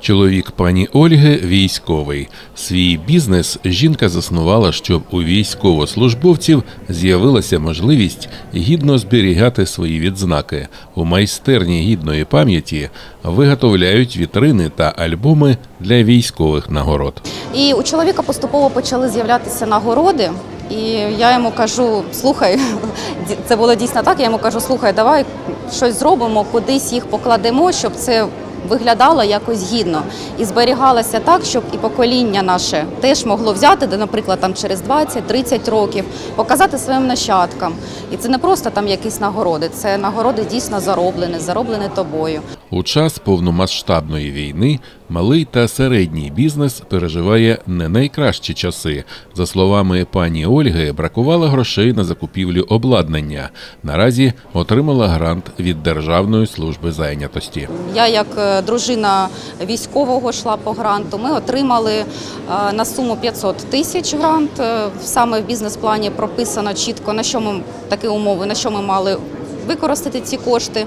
Чоловік пані Ольги військовий. Свій бізнес жінка заснувала, щоб у військовослужбовців з'явилася можливість гідно зберігати свої відзнаки. У майстерні гідної пам'яті виготовляють вітрини та альбоми для військових нагород. І у чоловіка поступово почали з'являтися нагороди. І я йому кажу: слухай, це було дійсно так. Я йому кажу, слухай, давай щось зробимо, кудись їх покладемо, щоб це виглядало якось гідно і зберігалася так, щоб і покоління наше теж могло взяти, де, наприклад, там через 20-30 років, показати своїм нащадкам. І це не просто там якісь нагороди, це нагороди дійсно зароблені, зароблені тобою. У час повномасштабної війни малий та середній бізнес переживає не найкращі часи. За словами пані Ольги, бракувало грошей на закупівлю обладнання. Наразі отримала грант від Державної служби зайнятості. Я, як е, дружина військового, йшла по гранту. Ми отримали е, на суму 500 тисяч грант. Е, Саме в бізнес-плані прописано чітко, на що ми такі умови, на що ми мали використати ці кошти.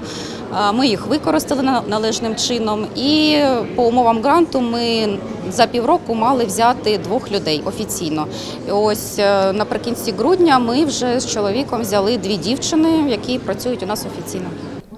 Ми їх використали на- належним чином, і по умовам гранту ми за півроку мали взяти двох людей офіційно. І ось е, наприкінці грудня ми вже з чоловіком взяли дві дівчини, які працюють у нас офіційно.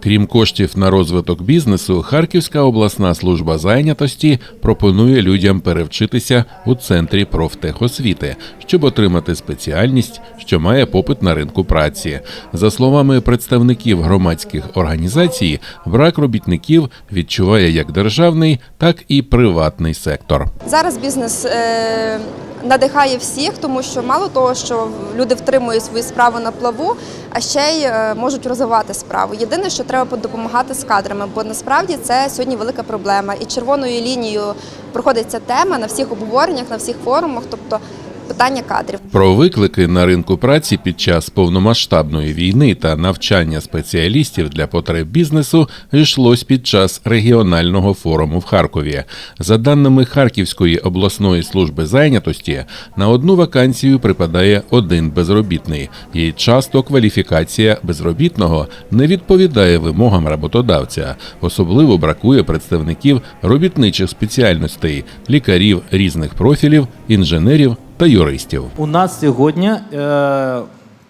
Крім коштів на розвиток бізнесу, Харківська обласна служба зайнятості пропонує людям перевчитися у центрі профтехосвіти, щоб отримати спеціальність, що має попит на ринку праці. За словами представників громадських організацій, брак робітників відчуває як державний, так і приватний сектор. Зараз бізнес е, надихає всіх, тому що мало того, що люди втримують свою справу на плаву, а ще й е, можуть розвивати справу. Єдине, що треба допомагати з кадрами, бо насправді це сьогодні велика проблема. І червоною лінією проходить ця тема на всіх обговореннях, на всіх форумах, тобто питання кадрів. Про виклики на ринку праці під час повномасштабної війни та навчання спеціалістів для потреб бізнесу йшлось під час регіонального форуму в Харкові. За даними Харківської обласної служби зайнятості, на одну вакансію припадає один безробітний, і часто кваліфікація безробітного не відповідає вимогам роботодавця. Особливо бракує представників робітничих спеціальностей, лікарів різних профілів, інженерів та юристів. У нас сьогодні е,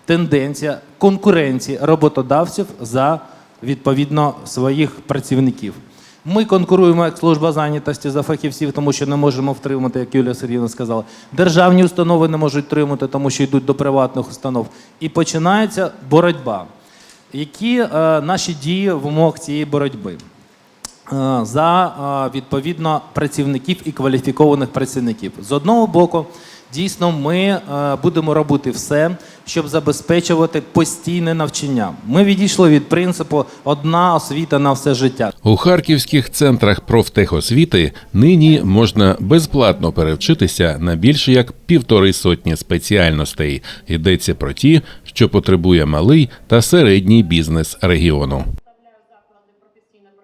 тенденція конкуренції роботодавців за відповідно своїх працівників. Ми конкуруємо як служба зайнятості за фахівців, тому що не можемо втримати, як Юлія Сергіївна сказала. Державні установи не можуть втримати, тому що йдуть до приватних установ. І починається боротьба. Які е, наші дії в умовах цієї боротьби? Е, за е, відповідно працівників і кваліфікованих працівників. З одного боку, дійсно, ми е, будемо робити все, щоб забезпечувати постійне навчання. Ми відійшли від принципу одна освіта на все життя. У харківських центрах профтехосвіти нині можна безплатно перевчитися на більше як півтори сотні спеціальностей. Йдеться про ті, що потребує малий та середній бізнес регіону.